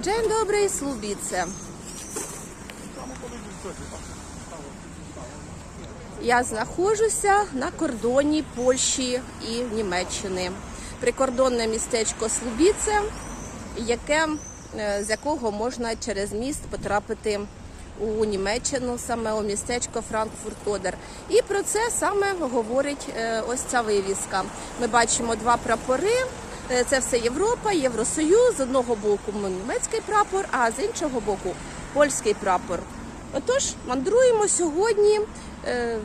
Dzień dobry, Słubice. Я знаходжуся на кордоні Польщі і Німеччини. Прикордонне містечко Слубіце, яке, е, з якого можна через міст потрапити у Німеччину, саме у містечко Франкфурт-Одер. І про це саме говорить е, ось ця вивіска. Ми бачимо два прапори. Е, Це все Європа, Євросоюз. З одного боку німецький прапор, а з іншого боку польський прапор. Отож, мандруємо сьогодні е,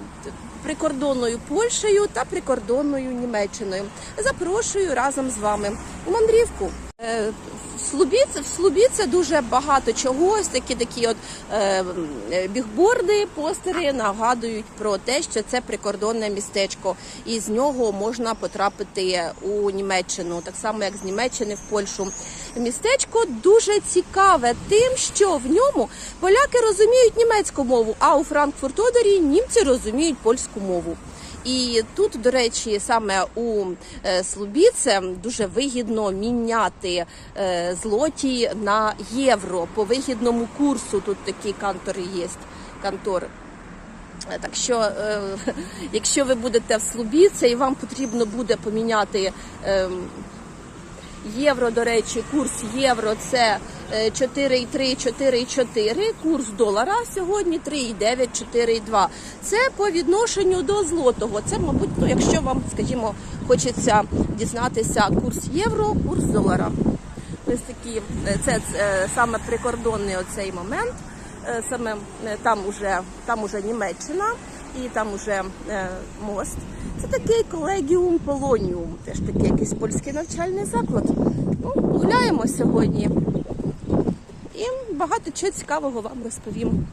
прикордонною Польщею та прикордонною Німеччиною. Запрошую разом з вами у мандрівку. Е, в в Слубіце дуже багато чого. Ось такі такі от е, бігборди, постери нагадують про те, що це прикордонне містечко, і з нього можна потрапити у Німеччину, так само як з Німеччини в Польщу. Містечко дуже цікаве тим, що в ньому поляки розуміють німецьку мову, а у Франкфурт-Одері німці розуміють польську мову. І тут, до речі, саме у е, Слубіце дуже вигідно міняти е, злоті на євро по вигідному курсу. Тут такі контори є. Контори. Е, Так що, якщо ви будете в Слубіце і вам потрібно буде поміняти ем, євро, до речі, курс євро це е, 4,3, 4,4, курс долара сьогодні 3,9, 4,2. Це по відношенню до злотого. Це, мабуть, ну, якщо вам, скажімо, хочеться дізнатися курс євро, курс долара. Ось такі, е, це е, саме прикордонний оцей момент. Е, Саме там уже, там уже Німеччина і там уже е, мост. Це такий колегіум Полоніум, теж такий якийсь польський навчальний заклад. Ну, гуляємо сьогодні. І багато чого цікавого вам розповім.